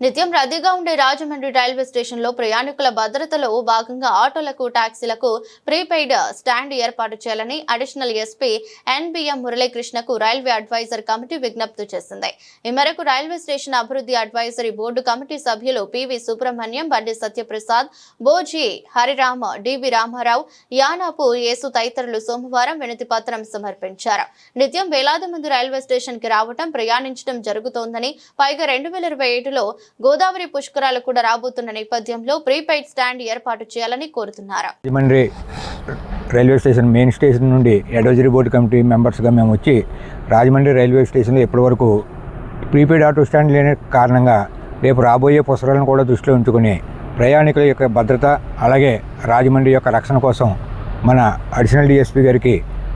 నిత్యం రద్దీగా ఉండే రాజమండ్రి రైల్వే స్టేషన్లో ప్రయాణికుల భద్రతలో భాగంగా ఆటోలకు టాక్సీలకు ప్రీపెయిడ్ స్టాండ్ ఏర్పాటు చేయాలని అడిషనల్ ఎస్పీ ఎన్బిఎం మురళీకృష్ణకు రైల్వే అడ్వైజర్ కమిటీ విజ్ఞప్తి చేసింది. ఈ మేరకు రైల్వే స్టేషన్ అభివృద్ధి అడ్వైజరీ బోర్డు కమిటీ సభ్యులు పివి సుబ్రహ్మణ్యం బండి సత్యప్రసాద్ బోజీ హరిరామ డివి రామారావు యానాపు యేసు తదితరులు సోమవారం వినతి పత్రం సమర్పించారు. నిత్యం వేలాది మంది రైల్వే స్టేషన్కి రావటం ప్రయాణించడం జరుగుతోందని పైగా రెండు వేల ఇరవై ఏడులో గోదావరి పుష్కరాలు కూడా రాబోతున్న నేపథ్యంలో ప్రీపెయిడ్ స్టాండ్ ఏర్పాటు చేయాలని కోరుతున్నారు. Rajahmundry railway station main station నుండి అడ్వైజరీ బోర్డు కమిటీ మెంబర్స్గా మేము వచ్చి రాజమండ్రి రైల్వే స్టేషన్లో ఇప్పటివరకు ప్రీపెయిడ్ ఆటో స్టాండ్ లేని కారణంగా రేపు రాబోయే పుసరాలను కూడా దృష్టిలో ఉంచుకుని ప్రయాణికుల యొక్క భద్రత అలాగే రాజమండ్రి యొక్క రక్షణ కోసం మన అడిషనల్ డిఎస్పీ గారికి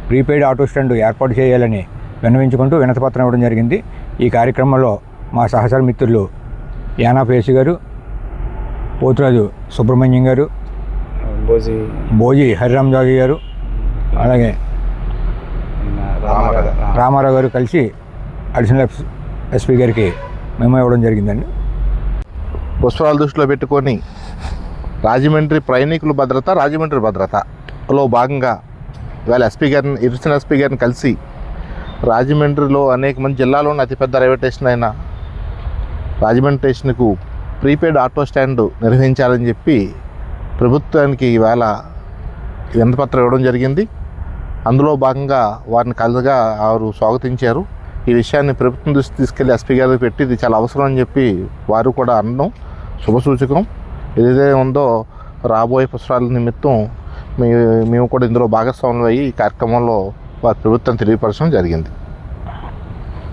ప్రీపెయిడ్ ఆటో స్టాండ్ ఏర్పాటు చేయాలని విన్నవించుకుంటూ వినతిపత్రం ఇవ్వడం జరిగింది. ఈ కార్యక్రమంలో మా సహచర మిత్రులు యానా పేసి గారు పోతురాజు సుబ్రహ్మణ్యం గారు భోజీ. భోజీ హరిరామ్ జాగి గారు అలాగే రామారావు. గారు కలిసి అడిషనల్ ఎస్- ఎస్పీ గారికి మేము ఇవ్వడం జరిగిందండి. పుష్పరాలు దృష్టిలో పెట్టుకొని రాజమండ్రి ప్రయాణికుల భద్రత రాజమండ్రి భద్రతలో భాగంగా ఇవాళ ఎస్పీ గారిని ఇరిసిన ఎస్పీ గారిని కలిసి రాజమండ్రిలో అనేక మంది జిల్లాలోని అతిపెద్ద రైల్వే స్టేషన్ అయిన రాజమండ్రి స్టేషన్కు ప్రీపెయిడ్ ఆటో స్టాండ్ నిర్వహించాలని చెప్పి ప్రభుత్వానికి ఇవాళ వినపత్రం ఇవ్వడం జరిగింది. అందులో భాగంగా వారిని కలగా వారు స్వాగతించారు. ఈ విషయాన్ని ప్రభుత్వం దృష్టి తీసుకెళ్ళి ఎస్పీ గారికి పెట్టి ఇది చాలా అవసరం అని చెప్పి వారు కూడా అనడం శుభసూచకం ఏదైతే ఉందో రాబోయే పుస్తకాల నిమిత్తం మే- మేము కూడా ఇందులో భాగస్వాములు అయ్యి ఈ కార్యక్రమంలో వారి ప్రభుత్వం తెలియపరచడం జరిగింది.